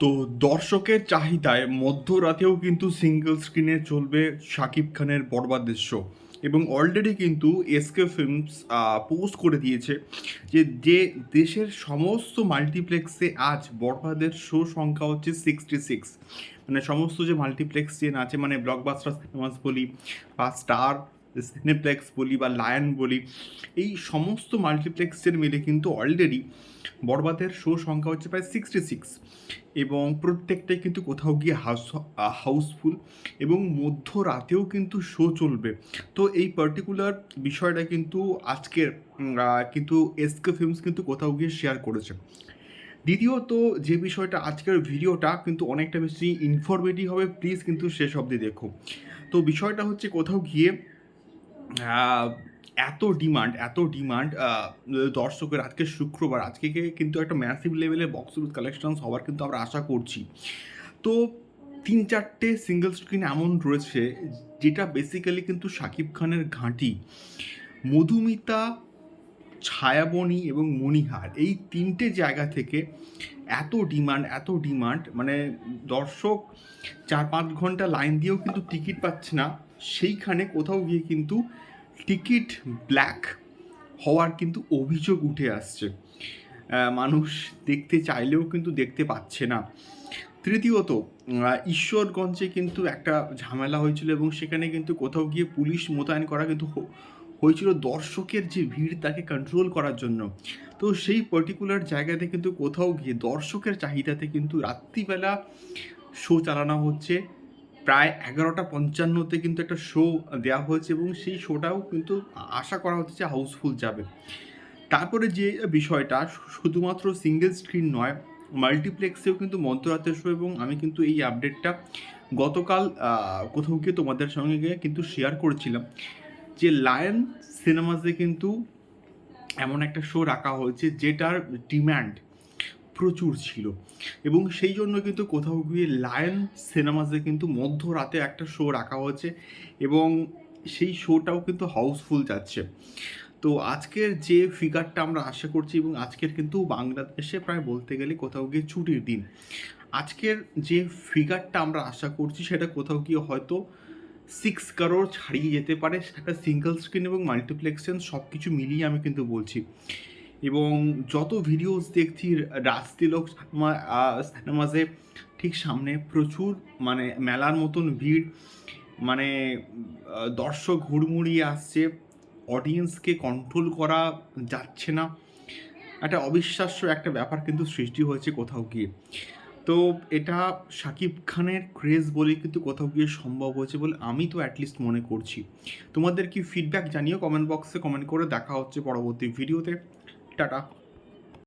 তো দর্শকের চাহিদায় মধ্যরাতেও কিন্তু সিঙ্গেল স্ক্রিনে চলবে শাকিব খানের বরবাদের শো এবং অলরেডি কিন্তু এসকে ফিল্মস পোস্ট করে দিয়েছে যে যে দেশের সমস্ত মাল্টিপ্লেক্সে আজ বরবাদের শো সংখ্যা হচ্ছে সিক্সটি সিক্স মানে সমস্ত যে মাল্টিপ্লেক্স চেন আছে মানে ব্লকবাস্টার সিনেমাস বলি, বা স্টার সিনেপ্লেক্স বলি বা লায়ন বলি, এই সমস্ত মাল্টিপ্লেক্সের মিলে কিন্তু অলরেডি বরবাদের শো সংখ্যা হচ্ছে প্রায় সিক্সটি সিক্স এবং প্রত্যেকটাই কিন্তু কোথাও গিয়ে হাউস হাউসফুল এবং মধ্যরাতেও কিন্তু শো চলবে। তো এই পার্টিকুলার বিষয়টা কিন্তু আজকের কিন্তু এসকে ফিল্মস কিন্তু কোথাও গিয়ে শেয়ার করেছে। দ্বিতীয়ত যে বিষয়টা আজকের ভিডিওটা কিন্তু অনেকটা বেশি ইনফরমেটিভ হবে প্লিজ কিন্তু শেষ অবধি দেখো। তো বিষয়টা হচ্ছে কোথাও গিয়ে এত ডিমান্ড এত ডিমান্ড দর্শকের আজকে শুক্রবার। আজকে কিন্তু একটা ম্যাসিভ লেভেলে বক্স অফিস কালেকশনস হওয়ার কিন্তু আমরা আশা করছি। তো তিন চারটে সিঙ্গেল স্ক্রিন এমন রয়েছে, যেটা বেসিক্যালি কিন্তু শাকিব খানের ঘাঁটি। মধুমিতা ছায়াবনী এবং মণিহার, এই তিনটে জায়গা থেকে এত ডিমান্ড এত ডিমান্ড মানে দর্শক চার পাঁচ ঘণ্টা লাইন দিয়েও কিন্তু টিকিট পাচ্ছে না। সেইখানে কোথাও গিয়ে কিন্তু টিকিট ব্ল্যাক হওয়ার কিন্তু অভিযোগ উঠে আসছে। মানুষ দেখতে চাইলেও কিন্তু দেখতে পাচ্ছে না। তৃতীয়ত ঈশ্বরগঞ্জে কিন্তু একটা ঝামেলা হয়েছিল এবং সেখানে কিন্তু কোথাও গিয়ে পুলিশ মোতায়েন করা কিন্তু হয়েছিল দর্শকের যে ভিড় তাকে কন্ট্রোল করার জন্য। তো সেই পার্টিকুলার জায়গাতে কিন্তু কোথাও গিয়ে দর্শকের চাহিদাতে কিন্তু রাত্রিবেলা শো চালানো হচ্ছে। প্রায় এগারোটা পঞ্চান্নতে কিন্তু একটা শো দেওয়া হয়েছে এবং সেই শোটাও কিন্তু আশা করা হচ্ছে হাউসফুল যাবে। তারপরে যে বিষয়টা, শুধুমাত্র সিঙ্গেল স্ক্রিন নয় মাল্টিপ্লেক্সেও কিন্তু মধ্যরাতের শো এবং আমি কিন্তু এই আপডেটটা গতকাল কোথাও গিয়ে তোমাদের সঙ্গে গিয়ে কিন্তু শেয়ার করেছিলাম। যে লায়ন সিনেমাসে কিন্তু এমন একটা শো রাখা হয়েছে, যেটার ডিম্যান্ড প্রচুর ছিল। এবং সেই জন্য কিন্তু কোথাও গিয়ে লায়ন সিনেমাসে কিন্তু মধ্যরাতে একটা শো রাখা হয়েছে এবং সেই শোটাও কিন্তু হাউসফুল যাচ্ছে। তো আজকের যে ফিগারটা আমরা আশা করছি এবং আজকের কিন্তু বাংলাদেশে প্রায় বলতে গেলে কোথাও গিয়ে ছুটির দিন, আজকের যে ফিগারটা আমরা আশা করছি সেটা কোথাও গিয়ে হয়তো সিক্স কারোর ছাড়িয়ে যেতে পারে, সেটা সিঙ্গেল স্ক্রিন এবং মাল্টিপ্লেক্সেন সব কিছু মিলিয়ে আমি কিন্তু বলছি। এবং যত ভিডিওস দেখছি, রাজ তিলক সিনেমাসে ঠিক সামনে প্রচুর মানে মেলার মতন ভিড় মানে দর্শক হুড়মুড়িয়ে আসছে অডিয়েন্সকে কন্ট্রোল করা যাচ্ছে না। একটা অবিশ্বাস্য একটা ব্যাপার কিন্তু সৃষ্টি হয়েছে কোথাও গিয়ে। তো এটা শাকিব খানের ক্রেজ বলে কিন্তু কোথাও গিয়ে সম্ভব হয়েছে বলে আমি তো অ্যাটলিস্ট মনে করছি। তোমাদের কি ফিডব্যাক জানিও কমেন্ট বক্সে কমেন্ট করে দেখা হচ্ছে পরবর্তী ভিডিওতে টাটা।